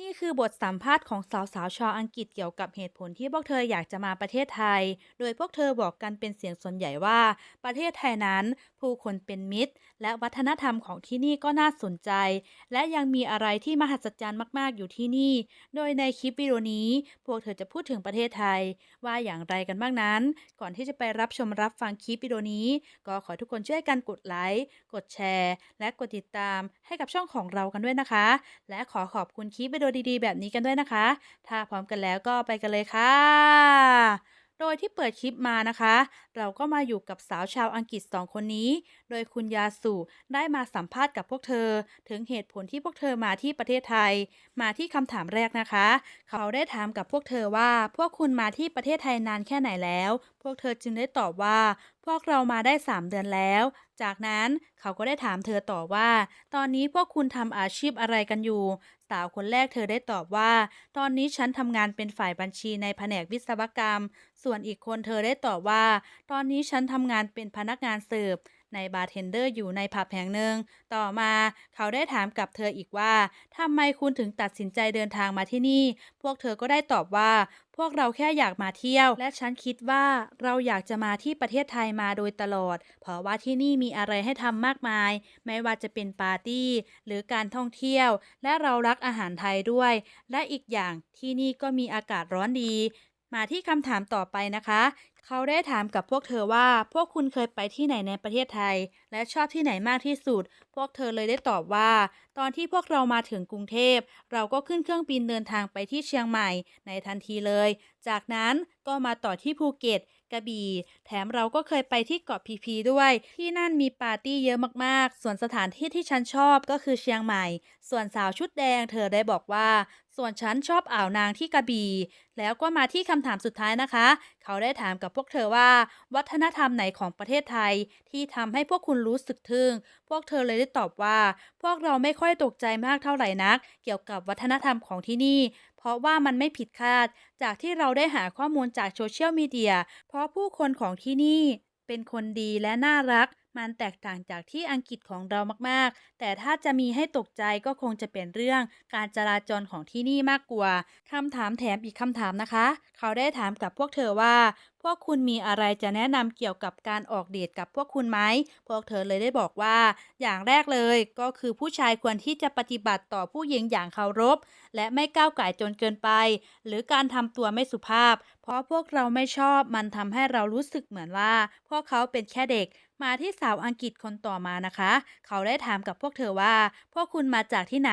นี่คือบทสัมภาษณ์ของสาวๆชาวอังกฤษเกี่ยวกับเหตุผลที่พวกเธออยากจะมาประเทศไทย โดยพวกเธอบอกกันเป็นเสียงส่วนใหญ่ว่า ประเทศไทยนั้น ผู้คนเป็นมิตร และวัฒนธรรมของที่นี่ก็น่าสนใจ และยังมีอะไรที่มหัศจรรย์มากๆอยู่ที่นี่ โดยในคลิปวิดีโอนี้ พวกเธอจะพูดถึงประเทศไทย ว่าอย่างไรกันบ้างนั้น ก่อนที่จะไปรับชมรับฟังคลิปวิดีโอนี้ ก็ขอทุกคนช่วยกันกดไลค์กดแชร์ และกดติดตามให้กับช่องของเรากันด้วยนะคะ และขอขอบคุณคลิปวิดีโอดีๆ แบบนี้กันด้วยนะคะ ถ้าพร้อมกันแล้วก็ไปกันเลยค่ะ โดยที่เปิดคลิปมานะคะ เราก็มาอยู่กับสาวชาวอังกฤษสองคนนี้ โดยคุณยาสุได้มาสัมภาษณ์กับพวกเธอ ถึงเหตุผลที่พวกเธอมาที่ประเทศไทย มาที่คำถามแรกนะคะ เขาได้ถามกับพวกเธอว่า พวกคุณมาที่ประเทศไทยนานแค่ไหนแล้ว พวกเธอจึงได้ตอบว่า พวกเรามาได้ 3 เดือนแล้วจากนั้นเขาก็ได้ถามเธอต่อว่า ตอนนี้พวกคุณทำอาชีพอะไรกันอยู่ สาวคนแรกเธอได้ตอบว่า ตอนนี้ฉันทำงานเป็นฝ่ายบัญชีในแผนกวิศวกรรม ส่วนอีกคนเธอได้ตอบว่า ตอนนี้ฉันทำงานเป็นพนักงานเสิร์ฟ ในบาร์เทนเดอร์อยู่ในผับแห่งหนึ่ง ต่อมาเขาได้ถามกับเธออีกว่าทำไมคุณถึงตัดสินใจเดินทางมาที่นี่ พวกเธอก็ได้ตอบว่า พวกเราแค่อยากมาเที่ยว และฉันคิดว่าเราอยากจะมาที่ประเทศไทยมาโดยตลอด เพราะว่าที่นี่มีอะไรให้ทำมากมาย ไม่ว่าจะเป็นปาร์ตี้ หรือการท่องเที่ยว และเรารักอาหารไทยด้วย และอีกอย่างที่นี่ก็มีอากาศร้อนดี มาที่คำถามต่อไปนะคะ เขาได้ถามกับพวกเธอว่า พวกคุณเคยไปที่ไหนในประเทศไทย และชอบที่ไหนมากที่สุด พวกเธอเลยได้ตอบว่า ตอนที่พวกเรามาถึงกรุงเทพ เราก็ขึ้นเครื่องบินเดินทางไปที่เชียงใหม่ ในทันทีเลย จากนั้นก็มาต่อที่ภูเก็ตกระบี่ แถมเราก็เคยไปที่เกาะพีพีด้วย ที่นั่นมีปาร์ตี้เยอะมากๆ ส่วนสถานที่ที่ฉันชอบก็คือเชียงใหม่ ส่วนสาวชุดแดงเธอได้บอกว่า ส่วนฉันชอบอ่าวนางที่กระบี่แล้วก็มาที่คำถามสุดท้ายนะคะ เขาได้ถามกับพวกเธอว่า วัฒนธรรมไหนของประเทศไทย ที่ทำให้พวกคุณรู้สึกทึ่ง พวกเธอเลยได้ตอบว่า พวกเราไม่ค่อยตกใจมากเท่าไหร่นัก เกี่ยวกับวัฒนธรรมของที่นี่ เพราะว่ามันไม่ผิดคาด จากที่เราได้หาข้อมูลจากโซเชียลมีเดียเพราะผู้คนของที่นี่เป็นคนดีและน่ารัก มันแตกต่างจากที่อังกฤษของเรามากๆ แต่ถ้าจะมีให้ตกใจก็คงจะเป็นเรื่องการจราจรของที่นี่มากกว่าคำถามแถมอีกคำถามนะคะ เขาได้ถามกับพวกเธอว่า พวกคุณมีอะไรจะแนะนำเกี่ยวกับการออกเดทกับพวกคุณไหม พวกเธอเลยได้บอกว่า อย่างแรกเลยก็คือผู้ชายควรที่จะปฏิบัติต่อผู้หญิงอย่างเคารพ และไม่ก้าวไก่จนเกินไป หรือการทำตัวไม่สุภาพ เพราะพวกเราไม่ชอบมันทำให้เรารู้สึกเหมือนว่าพวกเขาเป็นแค่เด็ก มาที่สาวอังกฤษคนต่อมานะคะ เขาได้ถามกับพวกเธอว่า พวกคุณมาจากที่ไหน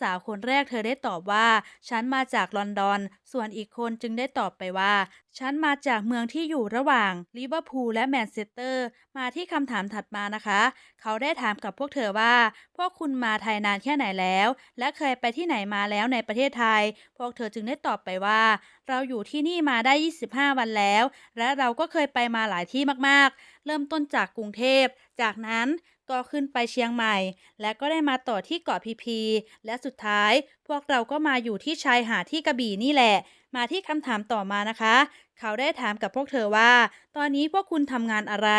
สาวคนแรกเธอได้ตอบว่า ฉันมาจากลอนดอน ส่วนอีกคนจึงได้ตอบไปว่า ฉันมาจากเมืองที่อยู่ระหว่างลิเวอร์พูลและแมนเชสเตอร์ มาที่คำถามถัดมานะคะ เขาได้ถามกับพวกเธอว่า พวกคุณมาไทยนานแค่ไหนแล้ว และเคยไปที่ไหนมาแล้วในประเทศไทย พวกเธอจึงได้ตอบไปว่า เราอยู่ที่นี่มาได้ 25 วันแล้ว และเราก็เคยไปมาหลายที่มากๆ เริ่มต้นจากกรุงเทพ จากนั้น ก็ขึ้นไปเชียงใหม่ และก็ได้มาต่อที่เกาะพีพี และสุดท้าย พวกเราก็มาอยู่ที่ชายหาดที่กระบี่นี่แหละ มาที่คำถามต่อมานะคะ เขาได้ถามกับพวกเธอว่า ตอนนี้พวกคุณทำงานอะไร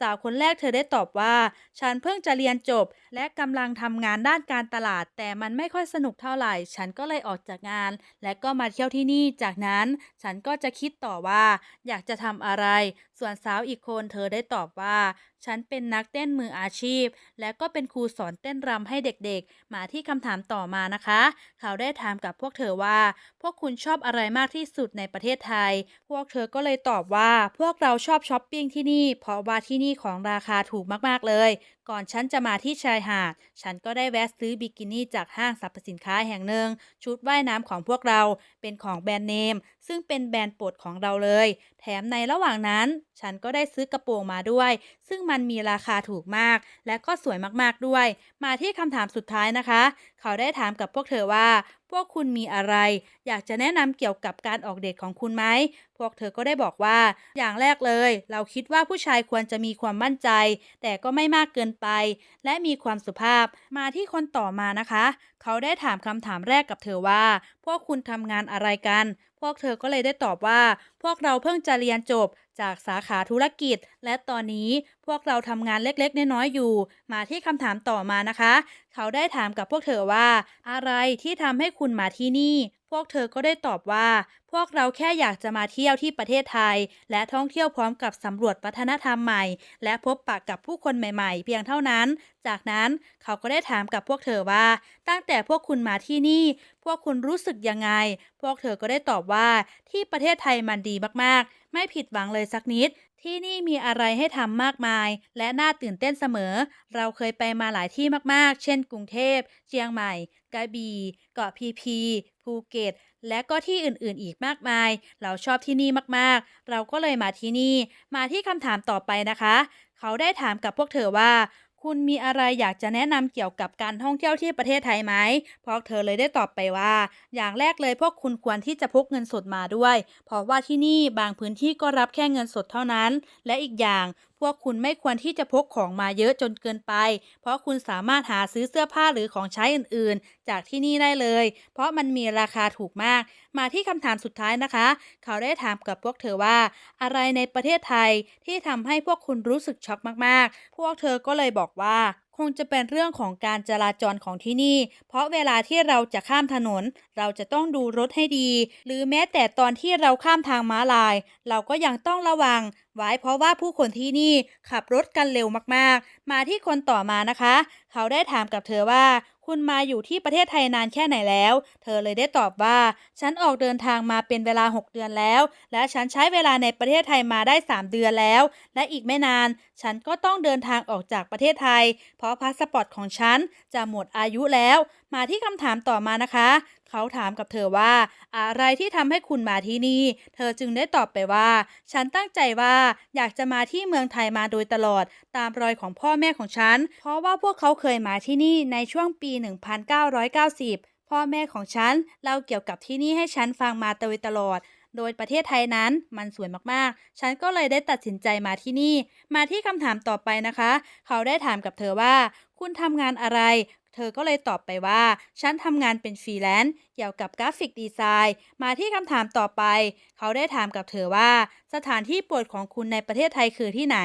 สาวคนแรกเธอได้ตอบว่า ฉันเพิ่งจะเรียนจบ และกำลังทำงานด้านการตลาด แต่มันไม่ค่อยสนุกเท่าไหร่ ฉันก็เลยออกจากงาน และก็มาเที่ยวที่นี่ จากนั้น ฉันก็จะคิดต่อว่า อยากจะทำอะไร ส่วนสาวอีกคนเธอได้ตอบว่า ฉันเป็นนักเต้นมืออาชีพ และก็เป็นครูสอนเต้นรำให้เด็กๆ มาที่คำถามต่อมานะคะ เขาได้ถามกับพวกเธอว่า พวกคุณชอบอะไรมากที่สุดในประเทศไทย พวกเธอก็เลยตอบว่าพวกเราชอบช้อปปิ้งที่นี่ เพราะว่าที่นี่ของราคาถูกมากๆเลย ก่อนฉันจะมาที่ชายหาด ฉันก็ได้แวะซื้อบิกินี่จากห้างสรรพสินค้าแห่งหนึ่ง ชุดว่ายน้ำของพวกเราเป็นของแบรนด์เนม ซึ่งเป็นแบรนด์โปรดของเราเลย แถมในระหว่างนั้น ฉันก็ได้ซื้อกระโปรงมาด้วย ซึ่งมันมีราคาถูกมาก และก็สวยมากๆด้วย มาที่คำถามสุดท้ายนะคะ เขาได้ถามกับพวกเธอว่า พวกคุณมีอะไร อยากจะแนะนำเกี่ยวกับการออกเดทของคุณไหม พวกเธอก็ได้บอกว่า อย่างแรกเลย เราคิดว่าผู้ชายควรจะมีความมั่นใจ แต่ก็ไม่มากเกินไป และมีความสุภาพ มาที่คนต่อมานะคะ เขาได้ถามคำถามแรกกับเธอว่า พวกคุณทำงานอะไรกัน พวกเธอก็เลยได้ตอบว่าพวกเราเพิ่งจะเรียนจบจากสาขาธุรกิจ และตอนนี้พวกเราทำงานเล็กๆ น้อยๆ อยู่ มาที่คำถามต่อมานะคะ เขาได้ถามกับพวกเธอว่า อะไรที่ทำให้คุณมาที่นี่ พวกเธอก็ได้ตอบว่า พวกเราแค่อยากจะมาเที่ยวที่ประเทศไทย และท่องเที่ยวพร้อมกับสำรวจวัฒนธรรมใหม่ และพบปะกับผู้คนใหม่ๆ เพียงเท่านั้น จากนั้นเขาก็ได้ถามกับพวกเธอว่า ตั้งแต่พวกคุณมาที่นี่ พวกคุณรู้สึกยังไง พวกเธอก็ได้ตอบว่าที่ประเทศไทยมันดีมากๆ ไม่ผิดหวังเลยสักนิด ที่นี่มีอะไรให้ทำมากมาย และน่าตื่นเต้นเสมอ เราเคยไปมาหลายที่มากๆ เช่น กรุงเทพ เชียงใหม่ กระบี่ เกาะพีพี ภูเก็ต และก็ที่อื่นๆ อีกมากมาย เราชอบที่นี่มากๆ เราก็เลยมาที่นี่ มาที่คำถามต่อไปนะคะ เขาได้ถามกับพวกเธอว่า คุณมีอะไรอยากจะแนะนำเกี่ยวกับการท่องเที่ยวที่ประเทศไทยไหม พวกเธอเลยได้ตอบไปว่า อย่างแรกเลยพวกคุณควรที่จะพกเงินสดมาด้วย เพราะว่าที่นี่บางพื้นที่ก็รับแค่เงินสดเท่านั้น และอีกอย่างพวกคุณไม่ควรที่จะพกของมาเยอะจนเกินไป เพราะคุณสามารถหาซื้อเสื้อผ้าหรือของใช้อื่นๆ จากที่นี่ได้เลย เพราะมันมีราคาถูกมาก มาที่คำถามสุดท้ายนะคะ เขาได้ถามกับพวกเธอว่า อะไรในประเทศไทยที่ทำให้พวกคุณรู้สึกช็อกมากๆ พวกเธอก็เลยบอกว่าคงจะเป็นเรื่องของการจราจรของที่นี่ เพราะเวลาที่เราจะข้ามถนน เราจะต้องดูรถให้ดี หรือแม้แต่ตอนที่เราข้ามทางม้าลาย เราก็ยังต้องระวัง ไว้เพราะว่าผู้คนที่นี่ขับรถกันเร็วมากๆ มาที่คนต่อมานะคะ เขาได้ถามกับเธอว่า คุณมาอยู่ที่ประเทศไทยนานแค่ไหนแล้ว เธอเลยได้ตอบว่า ฉันออกเดินทางมาเป็นเวลา 6 เดือนแล้ว และฉันใช้เวลาในประเทศไทยมาได้ 3 เดือนแล้ว และอีกไม่นาน ฉันก็ต้องเดินทางออกจากประเทศไทย เพราะพาสปอร์ตของฉันจะหมดอายุแล้ว มาที่คำถามต่อมานะคะ เขาถามกับเธอว่า อะไรที่ทำให้คุณมาที่นี่ เธอจึงได้ตอบไปว่า ฉันตั้งใจว่าอยากจะมาที่เมืองไทยมาโดยตลอด ตามรอยของพ่อแม่ของฉัน เพราะว่าพวกเขาเคยมาที่นี่ในช่วงปี 1990 พ่อแม่ของฉันเล่าเกี่ยวกับที่นี่ให้ฉันฟังมาโดยตลอดโดยประเทศไทยนั้นมันสวยมากๆ ฉันก็เลยได้ตัดสินใจมาที่นี่ มาที่คำถามต่อไปนะคะ เขาได้ถามกับเธอว่า คุณทำงานอะไร เธอก็เลยตอบไปว่า ฉันทำงานเป็นฟรีแลนซ์เกี่ยวกับกราฟิกดีไซน์ มาที่คำถามต่อไป เขาได้ถามกับเธอว่า สถานที่โปรดของคุณในประเทศไทยคือที่ไหน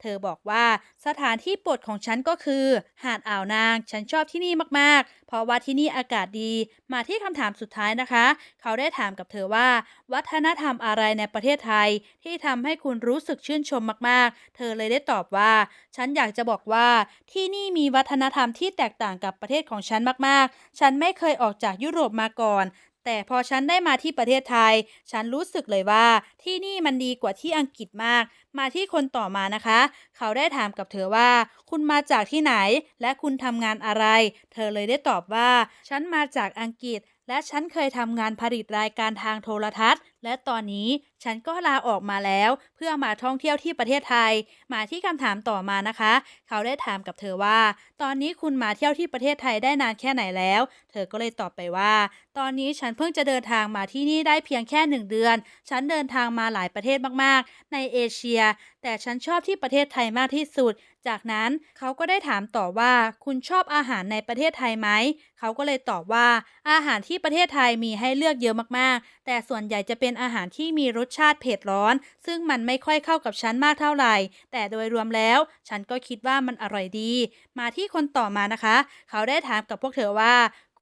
เธอบอกว่าสถานที่โปรดของฉันก็คือ หาดอ่าวนาง ฉันชอบที่นี่มากๆ เพราะว่าที่นี่อากาศดี มาที่คำถามสุดท้ายนะคะ เขาได้ถามกับเธอว่า วัฒนธรรมอะไรในประเทศไทย ที่ทำให้คุณรู้สึกชื่นชมมาก ๆ เธอเลยได้ตอบว่า ฉันอยากจะบอกว่าที่นี่มีวัฒนธรรมที่แตกต่างกับประเทศของฉันมากๆ ฉันไม่เคยออกจากยุโรปมาก่อน แต่พอฉันได้มาที่ประเทศไทย ฉันรู้สึกเลยว่าที่นี่มันดีกว่าที่อังกฤษมาก มาที่คนต่อมานะคะ เขาได้ถามกับเธอว่า คุณมาจากที่ไหน และคุณทำงานอะไร เธอเลยได้ตอบว่า ฉันมาจากอังกฤษและฉันเคยทำงานผลิตรายการทางโทรทัศน์และตอนนี้ฉันก็ลาออกมาแล้ว เพื่อมาท่องเที่ยวที่ประเทศไทย มาที่คำถามต่อมานะคะ เขาได้ถามกับเธอว่า ตอนนี้คุณมาเที่ยวที่ประเทศไทยได้นานแค่ไหนแล้ว เธอก็เลยตอบไปว่า ตอนนี้ฉันเพิ่งจะเดินทางมาที่นี่ได้เพียงแค่หนึ่งเดือน ฉันเดินทางมาหลายประเทศมากๆ ในเอเชีย แต่ฉันชอบที่ประเทศไทยมากที่สุด จากนั้นเขาก็ได้ถามต่อว่าคุณชอบอาหารในประเทศไทยไหม เขาก็เลยตอบว่าอาหารที่ประเทศไทยมีให้เลือกเยอะมากๆ แต่ส่วนใหญ่จะเป็น็นอาหารที่มีรสชาติเผ็ดร้อน ซึ่งมันไม่ค่อยเข้ากับฉันมากเท่าไหร่ แต่โดยรวมแล้ว ฉันก็คิดว่ามันอร่อยดี มาที่คนต่อมานะคะ เขาได้ถามกับพวกเธอว่า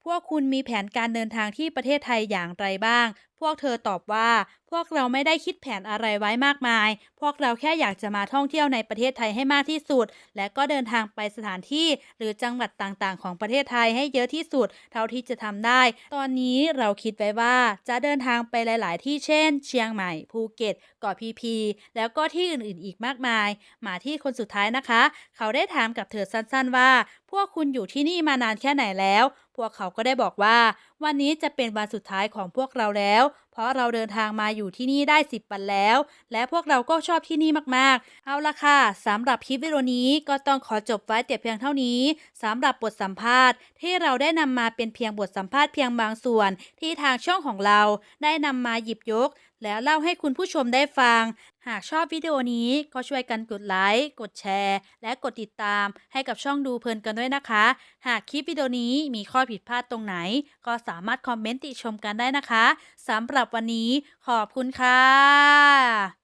พวกคุณมีแผนการเดินทางที่ประเทศไทยอย่างไรบ้าง พวกเธอตอบว่า พวกเราไม่ได้คิดแผนอะไรไว้มากมาย พวกเราแค่อยากจะมาท่องเที่ยวในประเทศไทยให้มากที่สุด และก็เดินทางไปสถานที่ หรือจังหวัดต่างๆ ของประเทศไทยให้เยอะที่สุด เท่าที่จะทำได้ ตอนนี้เราคิดไว้ว่าจะเดินทางไปหลาย ๆ ที่เช่น เชียงใหม่ ภูเก็ตเกาะพีพี แล้วก็ที่อื่น ๆ อีกมากมาย มาที่คนสุดท้ายนะคะ เขาได้ถามกับเธอสั้น ๆ ว่า พวกคุณอยู่ที่นี่มานานแค่ไหนแล้ว พวกเขาก็ได้บอกว่า วันนี้จะเป็นวันสุดท้ายของพวกเราแล้วเพ ราะเราเดินทางมาอยู่ที่นี่ได้ 10 วันแล้ว และพวกเราก็ชอบที่นี่มากๆ เอาละค่ะสำหรับคลิปวิดีโอนี้ก็ต้องขอจบไว้แต่เพียงเท่านี้สำหรับบทสัมภาษณ์ ที่เราได้นำมาเป็นเพียงบทสัมภาษณ์เพียงบางส่วน ที่ทางช่องของเราได้นำมาหยิบยก แล้วเล่าให้คุณผู้ชมได้ฟัง หากชอบวิดีโอนี้ก็ช่วยกันกดไลค์ กดแชร์ และกดติดตาม ให้กับช่องดูเพลินกันด้วยนะคะ หากคลิปวิดีโอนี้มีข้อผิดพลาดตรงไหน ก็สามารถคอมเมนต์ติชมกันได้นะคะสำหรับรับวันนี้ ขอบคุณค่ะ